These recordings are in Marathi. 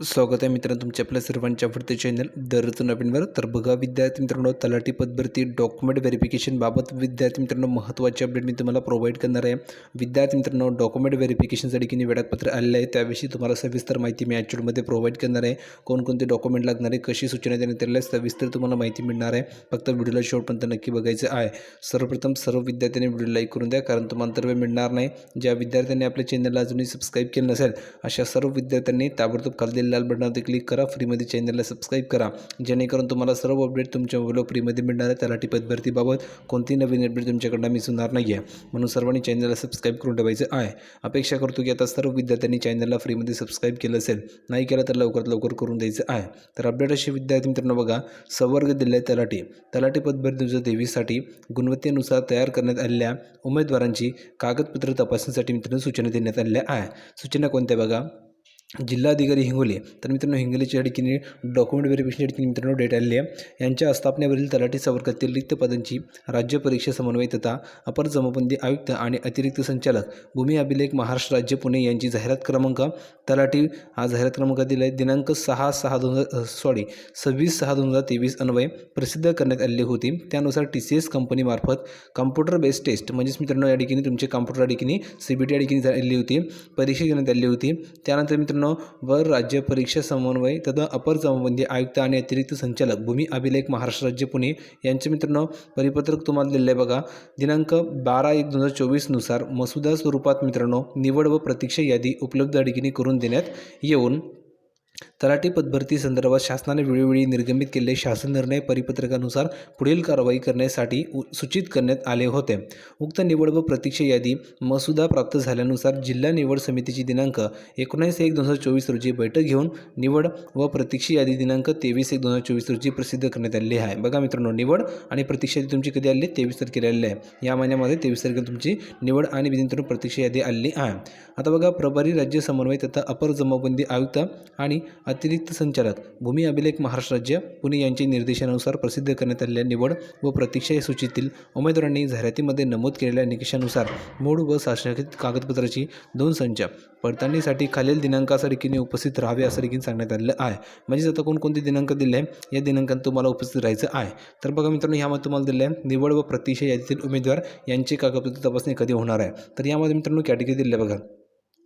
स्वागत आहे मित्रांनो तुमच्या आपल्या सर्वांच्या आवडते चॅनल दररोज नवीनवर. तर बघा विद्यार्थी मित्रांनो तलाठी पदभरती डॉक्युमेंट व्हेरिफिकेशनबाबत विद्यार्थी मित्रांनो महत्त्वाचे अपडेट मी तुम्हाला प्रोव्हाइड करणार आहे. विद्यार्थी मित्रांनो डॉक्युमेंट व्हेरिफिकेशनसाठी की वेळापत्र आलेलं आहे त्याविषयी तुम्हाला सविस्तर माहिती मी ॲक्च्युअलमध्ये प्रोव्हाइड करणार आहे. कोणकोणते डॉक्युमेंट लागणार आहे कशी सूचना देण्यात आलेल्या आहे सविस्तर तुम्हाला माहिती मिळणार आहे. फक्त व्हिडिओला शेवटपर्यंत नक्की बघायचं आहे. सर्वप्रथम सर्व विद्यार्थ्यांनी व्हिडिओ लाईक करून द्या कारण तुम्हाला तर वेळ मिळणार नाही. ज्या विद्यार्थ्यांनी आपल्या चॅनलला अजूनही सबस्क्राईब केलं नसेल अशा सर्व विद्यार्थ्यांनी ताबडतोब खाली असलेल्या लाल बटनावरती क्लिक करा. फ्रीमध्ये चॅनलला सबस्क्राईब करा. जेणेकरून तुम्हाला सर्व अपडेट तुमच्या मोबाईलवर फ्रीमध्ये मिळणार आहे तलाठी पदभरतीबाबत कोणती नवीन अपडेट तुमच्याकडनं मिस होणार नाही आहे म्हणून सर्वांनी चॅनलला सबस्क्राईब करून ठेवायचं आहे. अपेक्षा करतो की आता सर्व विद्यार्थ्यांनी चॅनलला फ्रीमध्ये सबस्क्राईब केलं असेल. नाही केलं तर लवकरात लवकर करून द्यायचं आहे. तर अपडेट असे विद्यार्थी मित्रांनो बघा. संवर्ग दिले तलाठी. तलाठी पदभरती दोन हजार तेवीससाठी गुणवत्तेनुसार तयार करण्यात आलेल्या उमेदवारांची कागदपत्र तपासणीसाठी मित्रांनो सूचना देण्यात आलेल्या आहे. सूचना कोणत्या बघा? जिल्हाधिकारी हिंगोली. तर मित्रांनो हिंगोलीच्या ठिकाणी डॉक्युमेंट व्हेरिफिकेशनच्या ठिकाणी मित्रांनो डेट आलेली आहे. यांच्या आस्थापनेवरील तलाठी संवर्गातील रिक्त पदांची राज्य परीक्षा समन्वय तथा अपर जमाबंदी आयुक्त आणि अतिरिक्त संचालक भूमी अभिलेख महाराष्ट्र राज्य पुणे यांची जाहिरात क्रमांक तलाठी हा जाहिरात क्रमांक दिला आहे. दिनांक सहा सहा दोन हजार सॉरी सव्वीस सहा दोन हजार तेवीस अन्वये प्रसिद्ध करण्यात आलेली होती. त्यानुसार टी सी एस कंपनीमार्फत कॉम्प्युटर बेस्ड टेस्ट म्हणजेच मित्रांनो या ठिकाणी तुमचे कॉम्प्युटर या ठिकाणी सी बी टी या ठिकाणी झालेली होती. परीक्षा घेण्यात आली होती. त्यानंतर मित्रांनो वर राज्य परीक्षा समन्वय तथा अपर संबंधी आयुक्त आणि अतिरिक्त संचालक भूमी अभिलेख महाराष्ट्र राज्य पुणे यांचे मित्रांनो परिपत्रक तुम्हाला दिलेलं आहे बघा. दिनांक बारा एक दोन हजार चोवीसनुसार मसुदा स्वरूपात मित्रांनो निवड व प्रतीक्षा यादी उपलब्ध अडकीने करून देण्यात येऊन तलाठी पदभरती संदर्भात शासनाने वेळोवेळी निर्गमित केलेले शासन निर्णय परिपत्रकानुसार पुढील कारवाई करण्यासाठी उ- सूचित करण्यात आले होते. उक्त निवड व प्रतीक्षा यादी मसुदा प्राप्त झाल्यानुसार जिल्हा निवड समितीची दिनांक एकोणीस एक दोन हजार चोवीस रोजी बैठक घेऊन निवड व प्रतीक्षा यादी दिनांक तेवीस एक दोन हजार चोवीस रोजी प्रसिद्ध करण्यात आलेली आहे. बघा मित्रांनो निवड आणि प्रतीक्षा यादी तुमची कधी आली? तेवीस तारखेला आलेली आहे. या महिन्यामध्ये तेवीस तारखेला तुमची निवड आणि विधिंतरून प्रतीक्षा यादी आलेली आहे. आता बघा प्रभारी राज्य समन्वय तथा अपर जमाबंदी आयुक्त आणि अतिरिक्त संचालक भूमी अभिलेख महाराष्ट्र राज्य पुणे यांच्या निर्देशानुसार प्रसिद्ध करण्यात आलेल्या निवड व प्रतीक्षा या सूचीतील उमेदवारांनी जाहिरातीमध्ये नमूद केलेल्या निकषानुसार मूळ व शासनाकृत कागदपत्राची दोन संच पडताळणीसाठी खालील दिनांकासारखीने उपस्थित राहावे असं देखील सांगण्यात आलेलं आहे. म्हणजेच आता कोणकोणते दिनांक दिले आहे या दिनांकात तुम्हाला उपस्थित राहायचं आहे. तर बघा मित्रांनो यामध्ये तुम्हाला दिलं आहे निवड व प्रतीक्षा यादीतील उमेदवार यांची कागदपत्र तपासणी कधी होणार आहे? तर यामध्ये मित्रांनो कॅटेगरी दिले बघा.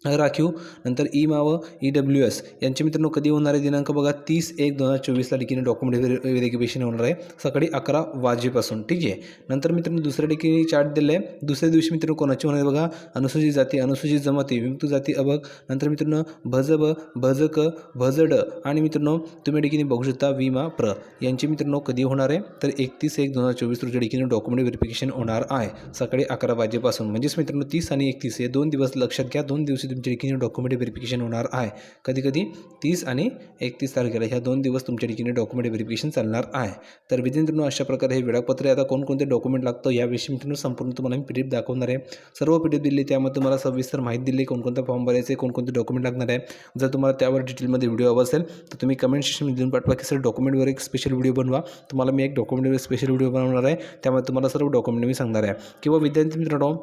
राखीव. नंतर ई मा व ई डब्ल्यू एस. यांचे मित्रांनो कधी होणार आहे दिनांक बघा तीस एक दोन हजार चोवीसला ठिकाणी डॉक्युमेंट व्हेरिफिकेशन होणार आहे. सकाळी अकरा वाजेपासून ठीक आहे? नंतर मित्रांनो दुसऱ्या ठिकाणी चार्ट दिलं आहे. दुसऱ्या दिवशी मित्रांनो कोणाची होणार आहे बघा? अनुसूचित जाती अनुसूचित जमाती विमुक्त जाती अभग. नंतर मित्रांनो भजब भजक भजड. आणि मित्रांनो तुम्ही ठिकाणी बघू शकता विमा प्र. यांचे मित्रांनो कधी होणार आहे? तर एकतीस एक दोन हजार चोवीस रोजी ठिकाणी डॉक्युमेंट व्हेरिफिकेशन होणार आहे. सकाळी अकरा वाजेपासून. म्हणजेच मित्रांनो तीस आणि एकतीस हे दोन दिवस लक्षात घ्या. दोन दिवशी तुमच्या ठिकाणी डॉक्युमेंट व्हेरिफिकेशन होणार आहे. कधी कधी तीस आणि एकतीस तारखेला ह्या दोन दिवस तुमच्या ठिकाणी डॉक्युमेंट व्हेरिफिकेशन चालणार आहे. तर विद्यार्थ्यांनो अशा प्रकारे हे वेळापत्र आता कोणकोणते डॉक्युमेंट लागतं याविषयी मित्रांनो संपूर्ण तुम्हाला मी पी डी दाखवणार आहे. सर्व पी डी दिली त्यामध्ये तुम्हाला सविस्तर माहिती दिली कोणकोणता फॉर्म भरायचे कोणकोणते डॉक्युमेंट लागणार आहे. जर तुम्हाला त्यावर डिटेलमध्ये व्हिडिओ हवा असेल तर तुम्ही कमेंट सेक्शनमध्ये देऊन पाठवा की सर डॉक्युमेंटवर एक स्पेशल व्हिडिओ बनवा. तुम्हाला मी एक डॉक्युमेंटवर स्पेशल व्हिडिओ बनवणार आहे. त्यामध्ये तुम्हाला सर्व डॉक्युमेंट मी सांगणार आहे. किंवा विद्यार्थी मित्रांनो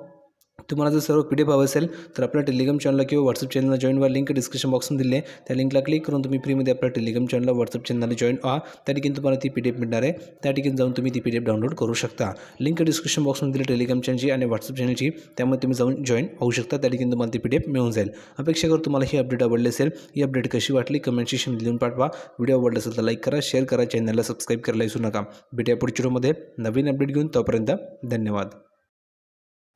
तुम्हाला जर सर्व पी डी एफ हवं असेल तर आपल्या टेलिग्राम चॅनलला किंवा व्हॉट्सअप चॅनलला जॉईन व्हा. लिंक डिस्क्रिप्शन बॉक्समध्ये दिले आहे. त्या लिंकला क्लिक करून तुम्ही फ्रीमध्ये आपल्या टेलिग्राम चॅनलला व्हॉट्सअप चॅनलला जॉईन व्हा. त्या ठिकाणी तुम्हाला ती पी डी एफ मिळणार आहे. त्या ठिकाणी जाऊन तुम्ही ती पी डी एफ डाउनलोड करू शकता. लिंक डिस्क्रिप्शन बॉक्समध्ये दिली टेलिग्राम चॅनलची आणि व्हॉट्सअप चॅनलची त्यामध्ये तुम्ही जाऊन जॉईन होऊ शकता. त्या ठिकाणी तुम्हाला ती पी डी एफ मिळून जाईल. अपेक्षा करू तुम्हाला ही अपडेट आवडली असेल ही अपडेट कशी वाटली कमेंट सेक्शनमध्ये लिहून पाठवा. व्हिडिओ आवडला असेल तर लाईक करा शेअर करा चॅनलला सबस्क्राईब करायला विसरू नका. भेटूया पुढच्या व्हिडिओमध्ये नवीन अपडेट घेऊन तोपर्यंत धन्यवाद.